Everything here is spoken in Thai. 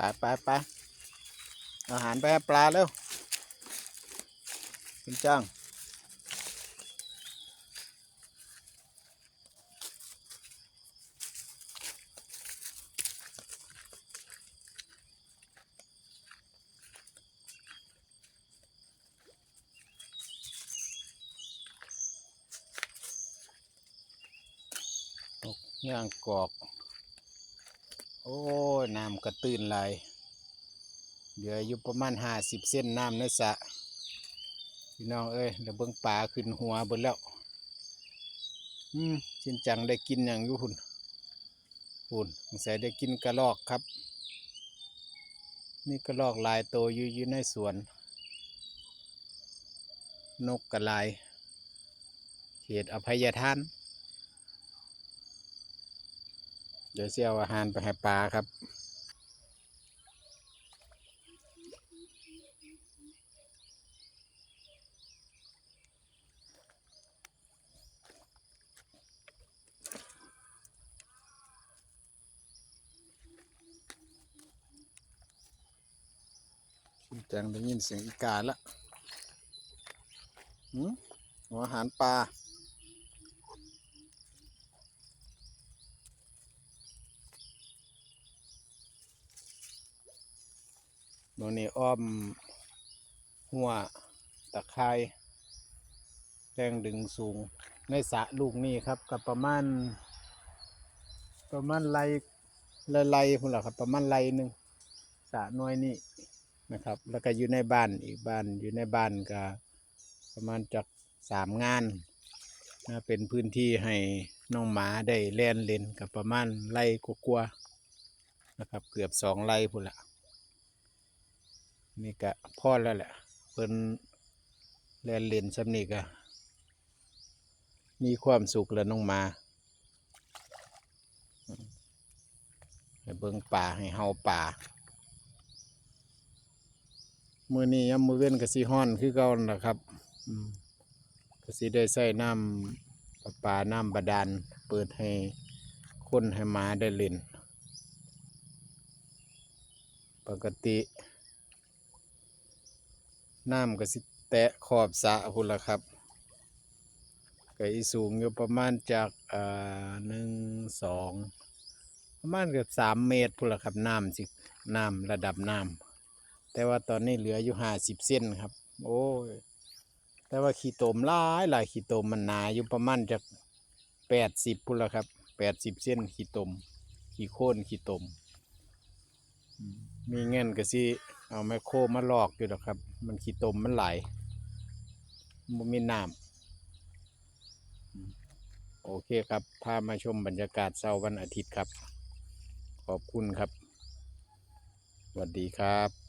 ไปไปไปอาหารไปให้ปลาเร็วคุณจ้างตกย่างกอก โอ้น้ำกระตื้นไหลายเหลืออยู่ประมาณห้าสิบเส้นน้ำในสระพี่น้องเอ้ยเดี๋ยวเบิ่งปลาขึ้นหัวบิดแล้ว อืมชินจังได้กินอย่างยู่หุ่นหุ่นสงสัยได้กินกระลอกครับมีกระลอกลายโตอยู่อยู่ในสวน นกกระลาย เขตอภัยทาน เดี๋ยวเสียเอาหารไปให้ปลาครับคุณจังได้ยินเสียงอีกาละหืมหัวอาหารปลา โมนี่อ้อมหัวตะไคร้แรงดึงสูงในสระลูกนี่ครับกับประมาณ ประมาณไรไรไรพุ่นละครับ ประมาณไรหนึ่งสระน้อยนี่นะครับ แล้วก็อยู่ในบ้านอีกบ้านอยู่ในบ้านก็ประมาณจากสามงานนะเป็นพื้นที่ให้น้องหมาได้เล่นเล่นกับประมาณไรกว่าๆนะครับ เกือบสองไรพุ่นละ นี่ก็พอแล้วแหละเพิ่นแลนเลนสำนีก็มีความสุขแล้วน้องมาให้เบิ่งป่าให้เฮาป่ามือนี้ยามมือเว้นก็สิฮ้อนคือเก่านั่นะครับก็สิได้ใส่น้ำประปาน้ำบาดาลเปิดให้คนให้มาได้เล่น ปกติ น้ำก็สิแตะขอบสะพุ่นละครับก็อีสูงอยู่ประมาณจากอ่าหนึ่งสองประมาณเกือบสามเมตรพุ่นละครับน้ำสิน้ำระดับน้ำแต่ว่าตอนนี้เหลืออยู่ห้าสิบเส้นครับ โอ้ยแต่ว่าขี้ตมหลายหลายขี้ตมมันหนาอยู่ประมาณจากแปดสิบพุ่นละครับแปดสิบเส้นขี้ตมขี้โค่นขี้ตม มีเงินก็สิเอาไมโครมาลอกอยู่ดอกครับ มันขี้ตมมันไหลมันมีน้ำโอเคครับ พามาชมบรรยากาศเช้าวันอาทิตย์ครับ ขอบคุณครับ สวัสดีครับ